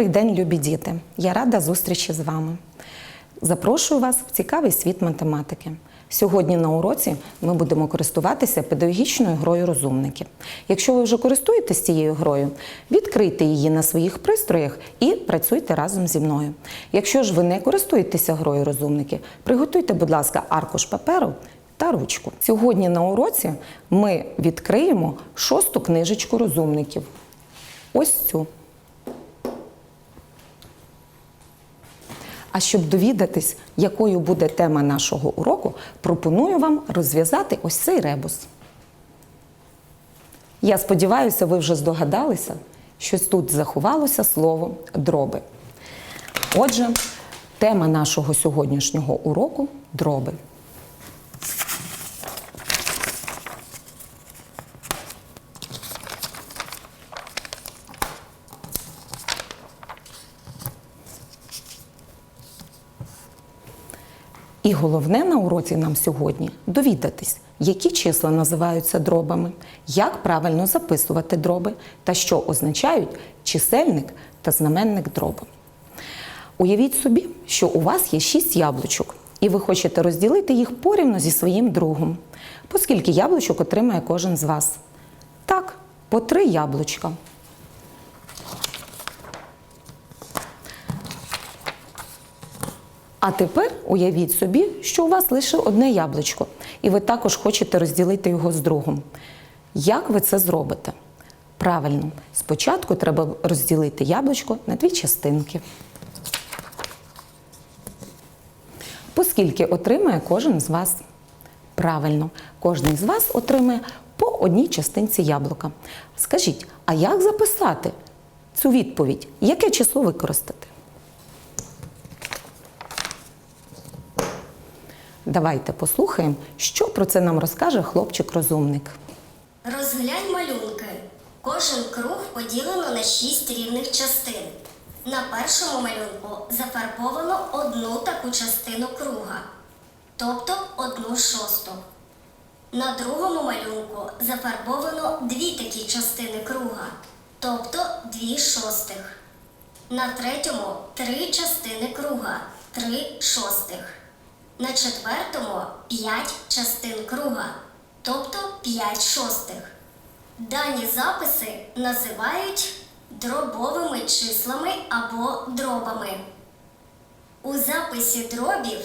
Добрий день, любі діти! Я рада зустрічі з вами. Запрошую вас в цікавий світ математики. Сьогодні на уроці ми будемо користуватися педагогічною грою розумники. Якщо ви вже користуєтесь цією грою, відкрийте її на своїх пристроях і працюйте разом зі мною. Якщо ж ви не користуєтеся грою розумники, приготуйте, будь ласка, аркуш паперу та ручку. Сьогодні на уроці ми відкриємо шосту книжечку розумників. Ось цю. А щоб довідатись, якою буде тема нашого уроку, пропоную вам розв'язати ось цей ребус. Я сподіваюся, ви вже здогадалися, що тут заховалося слово дроби. Отже, тема нашого сьогоднішнього уроку дроби. І головне на уроці нам сьогодні довідатись, які числа називаються дробами, як правильно записувати дроби та що означають чисельник та знаменник дроба. Уявіть собі, що у вас є шість яблучок, і ви хочете розділити їх порівну зі своїм другом. Поскільки яблучок отримає кожен з вас? Так, по три яблучка. А тепер уявіть собі, що у вас лише одне яблучко, і ви також хочете розділити його з другом. Як ви це зробите? Правильно, спочатку треба розділити яблучко на дві частинки. Поскільки отримає кожен з вас? Правильно, кожен з вас отримає по одній частинці яблука. Скажіть, а як записати цю відповідь? Яке число використати? Давайте послухаємо, що про це нам розкаже хлопчик-розумник. Розглянь малюнки. Кожен круг поділено на шість рівних частин. На першому малюнку зафарбовано одну таку частину круга, тобто одну шосту. На другому малюнку зафарбовано дві такі частини круга, тобто дві шостих. На третьому три частини круга, три шостих. На четвертому 5 частин круга, тобто 5 шостих. Дані записи називають дробовими числами або дробами. У записі дробів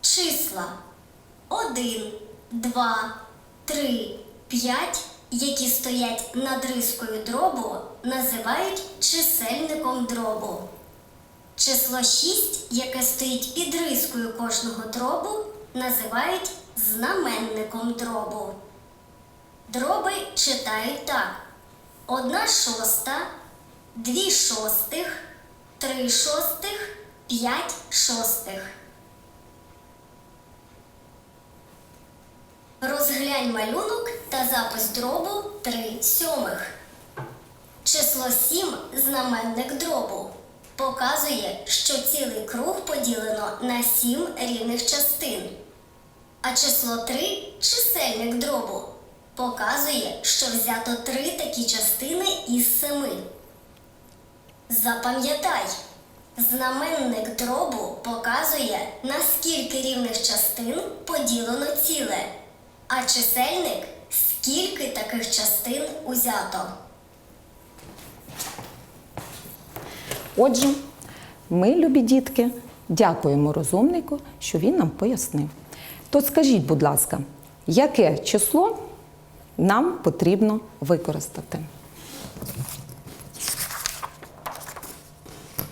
числа 1, 2, 3, 5, які стоять над рискою дробу, називають чисельником дробу. Число 6, яке стоїть під рискою кожного дробу, називають знаменником дробу. Дроби читають так: одна шоста, дві шостих, три шостих, п'ять шостих. Розглянь малюнок та запис дробу 3 сьомих. Число 7 знаменник дробу. Показує, що цілий круг поділено на 7 рівних частин. А число 3 чисельник дробу. Показує, що взято 3 такі частини із 7. Запам'ятай, знаменник дробу показує, на скільки рівних частин поділено ціле, а чисельник скільки таких частин узято. Отже, ми, любі дітки, дякуємо розумнику, що він нам пояснив. То скажіть, будь ласка, яке число нам потрібно використати?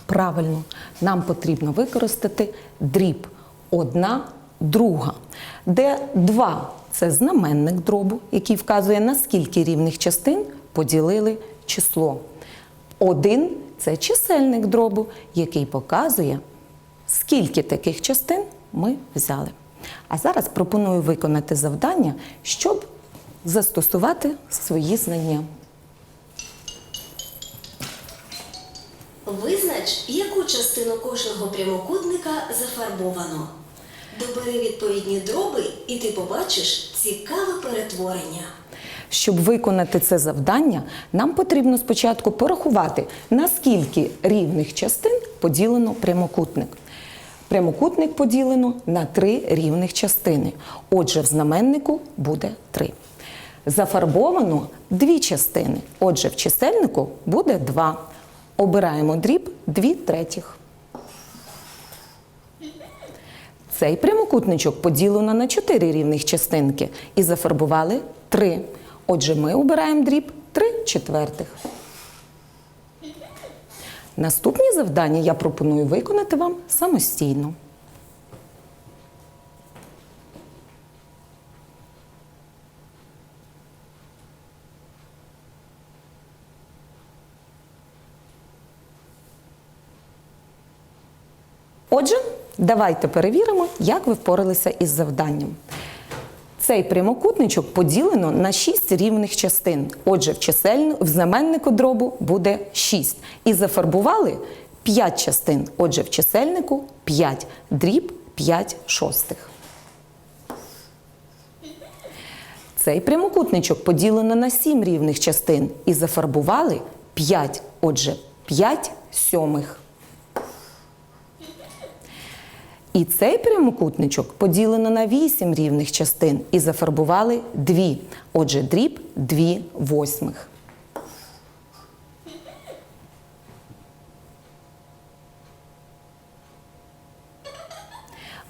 Правильно, нам потрібно використати дріб одна друга, де два це знаменник дробу, який вказує, на скільки рівних частин поділили число. Один це чисельник дробу, який показує, скільки таких частин ми взяли. А зараз пропоную виконати завдання, щоб застосувати свої знання. Визнач, яку частину кожного прямокутника зафарбовано. Добери відповідні дроби, і ти побачиш цікаве перетворення. Щоб виконати це завдання, нам потрібно спочатку порахувати, на скільки рівних частин поділено прямокутник. Прямокутник поділено на три рівних частини. Отже, в знаменнику буде 3. Зафарбовано дві частини. Отже, в чисельнику буде 2. Обираємо дріб 2 третіх. Цей прямокутничок поділено на 4 рівних частинки і зафарбували 3. Отже, ми обираємо дріб 3 четвертих. Наступні завдання я пропоную виконати вам самостійно. Отже, давайте перевіримо, як ви впоралися із завданням. Цей прямокутничок поділено на 6 рівних частин. Отже, в чисельну, в знаменнику дробу буде 6. І зафарбували 5 частин. Отже, в чисельнику 5. Дріб 5 шостих. Цей прямокутничок поділено на 7 рівних частин. І зафарбували 5. Отже, 5 сьомих. І цей прямокутничок поділено на 8 рівних частин і зафарбували 2. Отже, дріб 2 восьмих.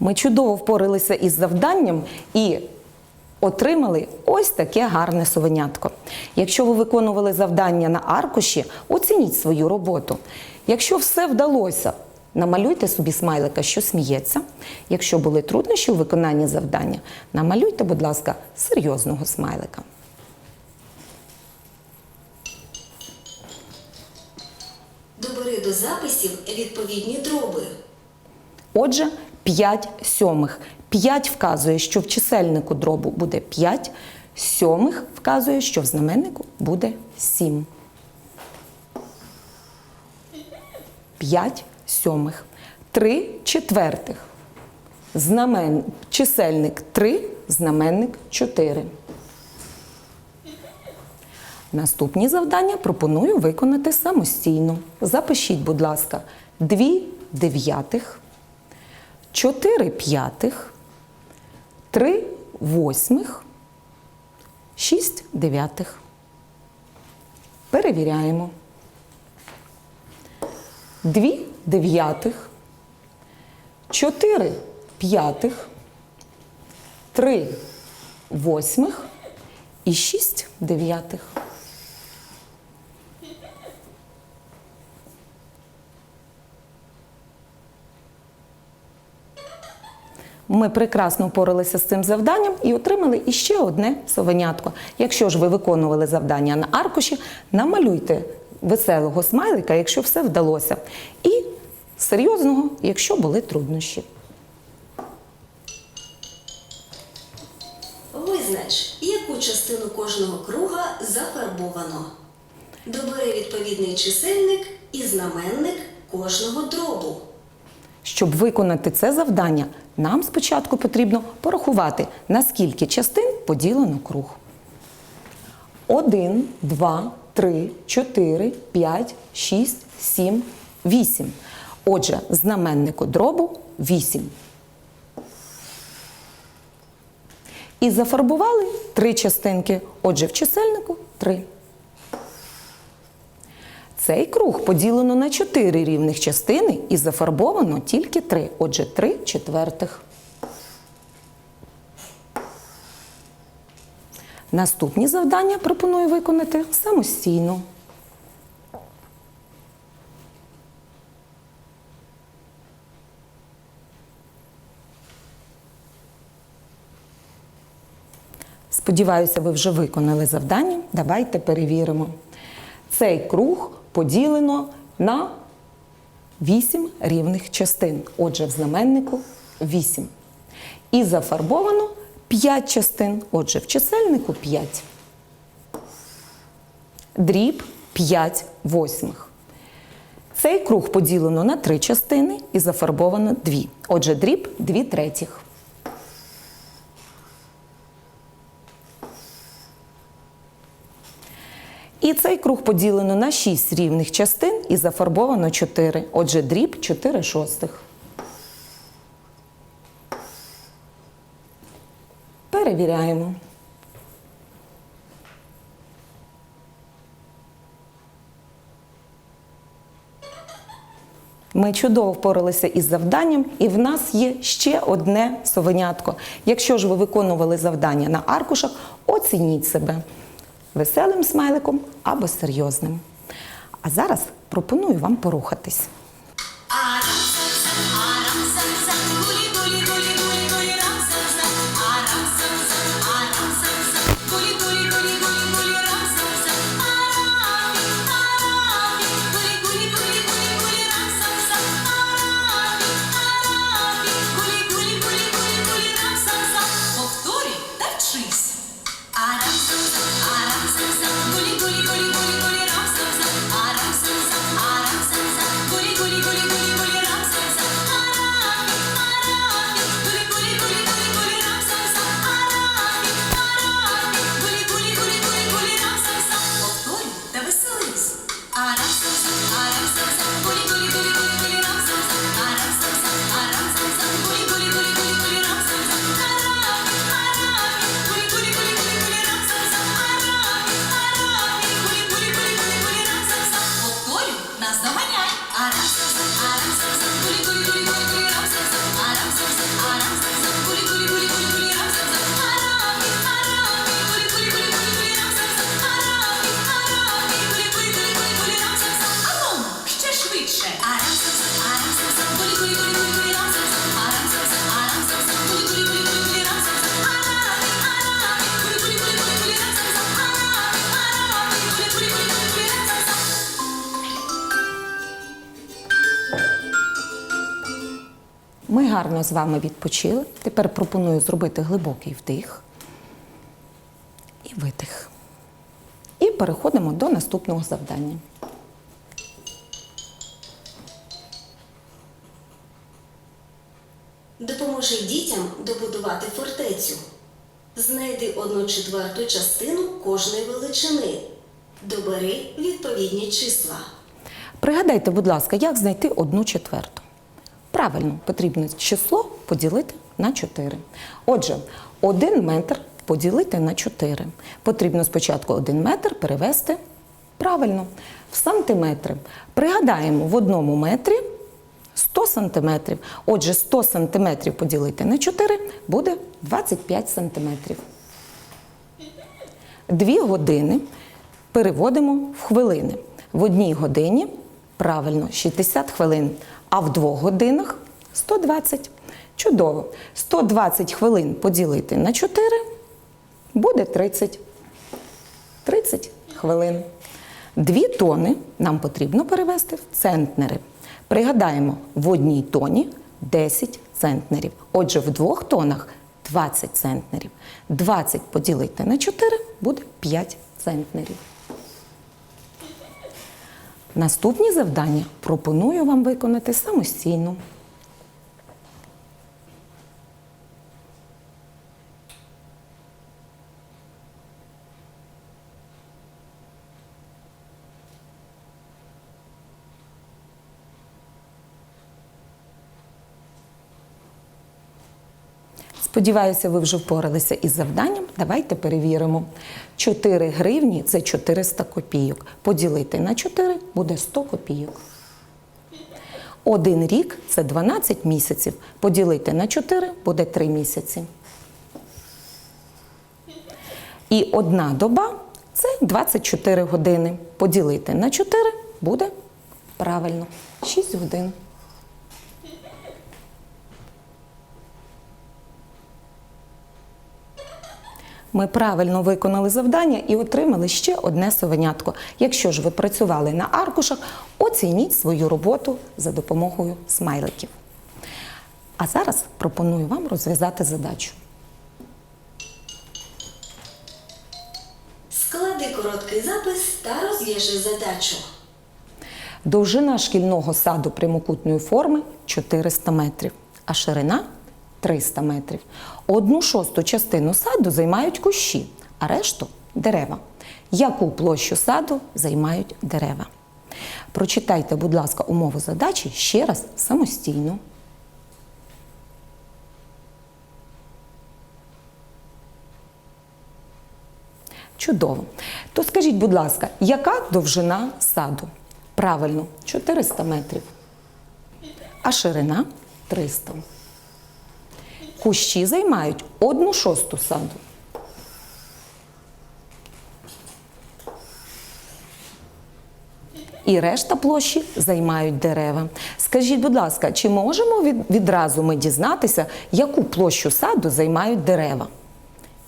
Ми чудово впоралися із завданням і отримали ось таке гарне совенятко. Якщо ви виконували завдання на аркуші, оцініть свою роботу. Якщо все вдалося, намалюйте собі смайлика, що сміється. Якщо були труднощі у виконанні завдання, намалюйте, будь ласка, серйозного смайлика. Добери до записів відповідні дроби. Отже, 5 сьомих. 5 вказує, що в чисельнику дробу буде 5, сьомих вказує, що в знаменнику буде 7. 5 сьомих. 3 четвертих. Знамен... Чисельник 3, знаменник 4. Наступні завдання пропоную виконати самостійно. Запишіть, будь ласка, 2 дев'ятих, 4 п'ятих, 3 восьмих, 6 дев'ятих. Перевіряємо. 2 дев'ятих, 4 п'ятих, 3 восьмих і 6 дев'ятих. Ми прекрасно впоралися з цим завданням і отримали іще одне совенятко. Якщо ж ви виконували завдання на аркуші, намалюйте веселого смайлика, якщо все вдалося, і серйозного, якщо були труднощі. Визнач, яку частину кожного круга зафарбовано. Добери відповідний чисельник і знаменник кожного дробу. Щоб виконати це завдання, нам спочатку потрібно порахувати, на скільки частин поділено круг. 1, 2, 3, 4, 5, 6, 7, 8. Отже, знаменнику дробу 8. І зафарбували три частинки. Отже, в чисельнику 3. Цей круг поділено на 4 рівних частини і зафарбовано тільки 3. Отже, 3 четвертих. Наступні завдання пропоную виконати самостійно. Сподіваюся, ви вже виконали завдання. Давайте перевіримо. Цей круг поділено на 8 рівних частин. Отже, в знаменнику 8. І зафарбовано 5 частин. Отже, в чисельнику 5. Дріб 5 восьмих. Цей круг поділено на 3 частини і зафарбовано 2. Отже, дріб 2 третіх. І цей круг поділено на 6 рівних частин і зафарбовано 4. Отже, дріб 4 шостих. Перевіряємо. Ми чудово впоралися із завданням, і в нас є ще одне совенятко. Якщо ж ви виконували завдання на аркушах, оцініть себе веселим смайликом або серйозним. А зараз пропоную вам порухатись. Гарно з вами відпочили. Тепер пропоную зробити глибокий вдих і видих. І переходимо до наступного завдання. Допоможи дітям добудувати фортецю. Знайди одну четверту частину кожної величини. Добери відповідні числа. Пригадайте, будь ласка, як знайти одну четверту. Правильно, потрібно число поділити на 4. Отже, 1 метр поділити на 4. Потрібно спочатку 1 метр перевести правильно в сантиметри. Пригадаємо, в одному метрі 100 сантиметрів. Отже, 100 сантиметрів поділити на 4 буде 25 сантиметрів. Дві години переводимо в хвилини. В одній годині правильно 60 хвилин, а в двох годинах 120. Чудово. 120 хвилин поділити на 4 буде 30. 30 хвилин. Дві тони нам потрібно перевести в центнери. Пригадаємо, в одній тоні 10 центнерів. Отже, в двох тонах 20 центнерів. 20 поділити на 4 буде 5 центнерів. Наступні завдання пропоную вам виконати самостійно. Сподіваюся, ви вже впоралися із завданням. Давайте перевіримо. 4 гривні це 400 копійок. Поділити на 4 буде 100 копійок. Один рік це 12 місяців. Поділити на 4 буде 3 місяці. І одна доба це 24 години. Поділити на 4 буде правильно 6 годин. Ми правильно виконали завдання і отримали ще одне совенятко. Якщо ж ви працювали на аркушах, оцініть свою роботу за допомогою смайликів. А зараз пропоную вам розв'язати задачу. Склади короткий запис та розв'яжи задачу. Довжина шкільного саду прямокутної форми 400 метрів, а ширина 300 метрів. Одну шосту частину саду займають кущі, а решту дерева. Яку площу саду займають дерева? Прочитайте, будь ласка, умову задачі ще раз самостійно. Чудово. То скажіть, будь ласка, яка довжина саду? Правильно, 400 метрів. А ширина 300. Кущі займають одну шосту саду. І решта площі займають дерева. Скажіть, будь ласка, чи можемо від, відразу ми дізнатися, яку площу саду займають дерева?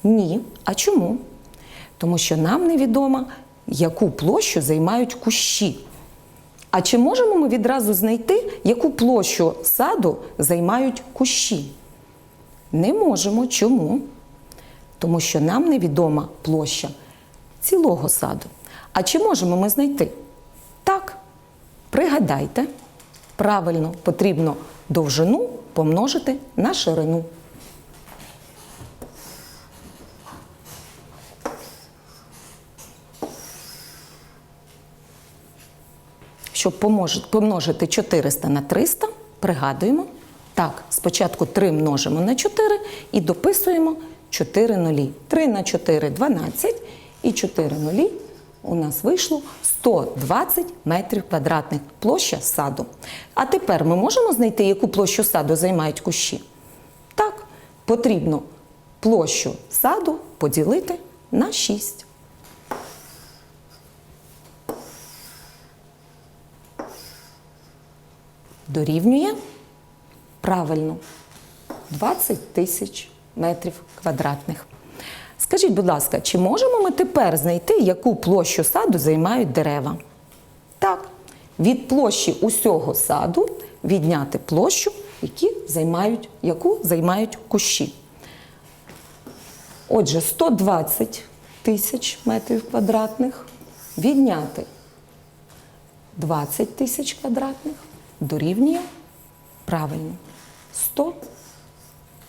Ні. А чому? Тому що нам невідомо, яку площу займають кущі. А чи можемо ми відразу знайти, яку площу саду займають кущі? Не можемо. Чому? Тому що нам невідома площа цілого саду. А чи можемо ми знайти? Так, пригадайте, правильно потрібно довжину помножити на ширину. Щоб помножити- помножити 400 на 300, пригадуємо. Так, спочатку 3 множимо на 4 і дописуємо 4 нулі. 3 на 4 – 12 і 4 нулі у нас вийшло 120 метрів квадратних площа саду. А тепер ми можемо знайти, яку площу саду займають кущі? Так, потрібно площу саду поділити на 6. Дорівнює правильно 20 тисяч метрів квадратних. Скажіть, будь ласка, чи можемо ми тепер знайти, яку площу саду займають дерева? Так, від площі усього саду відняти площу, які займають, яку займають кущі. Отже, 120 тисяч метрів квадратних відняти 20 тисяч квадратних дорівнює правильно 100,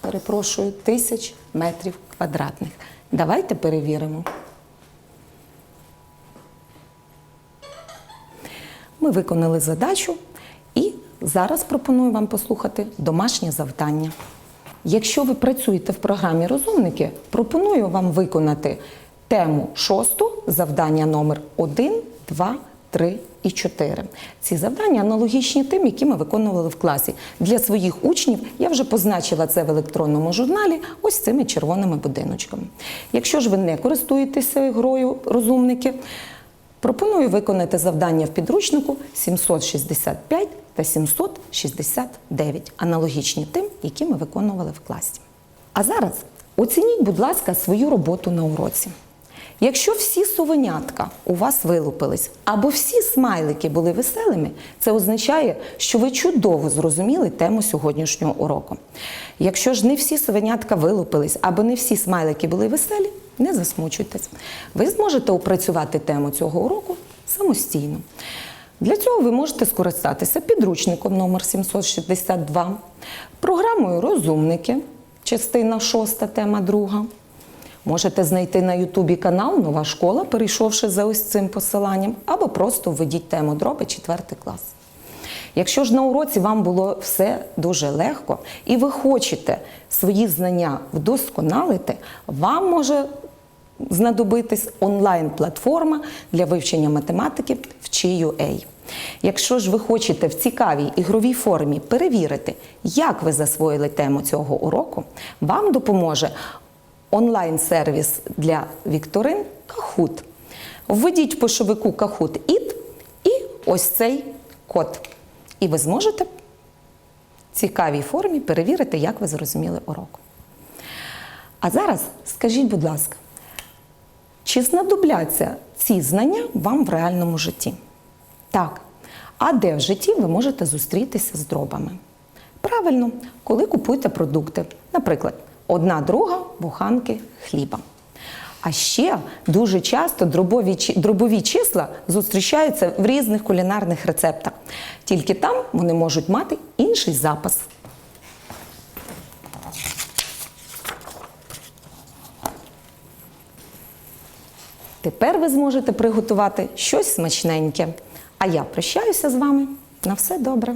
перепрошую, тисяч метрів квадратних. Давайте перевіримо. Ми виконали задачу і зараз пропоную вам послухати домашнє завдання. Якщо ви працюєте в програмі Розумники, пропоную вам виконати тему шосту, завдання номер 1, 2, 3 і 4. Ці завдання аналогічні тим, які ми виконували в класі. Для своїх учнів я вже позначила це в електронному журналі ось цими червоними будиночками. Якщо ж ви не користуєтеся грою розумники, пропоную виконати завдання в підручнику 765 та 769, аналогічні тим, які ми виконували в класі. А зараз оцініть, будь ласка, свою роботу на уроці. Якщо всі совенятка у вас вилупились, або всі смайлики були веселими, це означає, що ви чудово зрозуміли тему сьогоднішнього уроку. Якщо ж не всі совенятка вилупились, або не всі смайлики були веселі, не засмучуйтесь. Ви зможете опрацювати тему цього уроку самостійно. Для цього ви можете скористатися підручником номер 762, програмою Розумники, частина 6, тема 2. Можете знайти на Ютубі канал Нова школа, перейшовши за ось цим посиланням, або просто введіть тему дроби 4 клас. Якщо ж на уроці вам було все дуже легко і ви хочете свої знання вдосконалити, вам може знадобитись онлайн-платформа для вивчення математики Вчи.ua. Якщо ж ви хочете в цікавій ігровій формі перевірити, як ви засвоїли тему цього уроку, вам допоможе онлайн-сервіс для вікторин Kahoot. Введіть в пошовику Kahoot IT і ось цей код. І ви зможете в цікавій формі перевірити, як ви зрозуміли урок. А зараз скажіть, будь ласка, чи знадобляться ці знання вам в реальному житті? Так. А де в житті ви можете зустрітися з дробами? Правильно, коли купуєте продукти, наприклад, одна друга буханки хліба. А ще дуже часто дробові, дробові числа зустрічаються в різних кулінарних рецептах. Тільки там вони можуть мати інший запас. Тепер ви зможете приготувати щось смачненьке. А я прощаюся з вами. На все добре.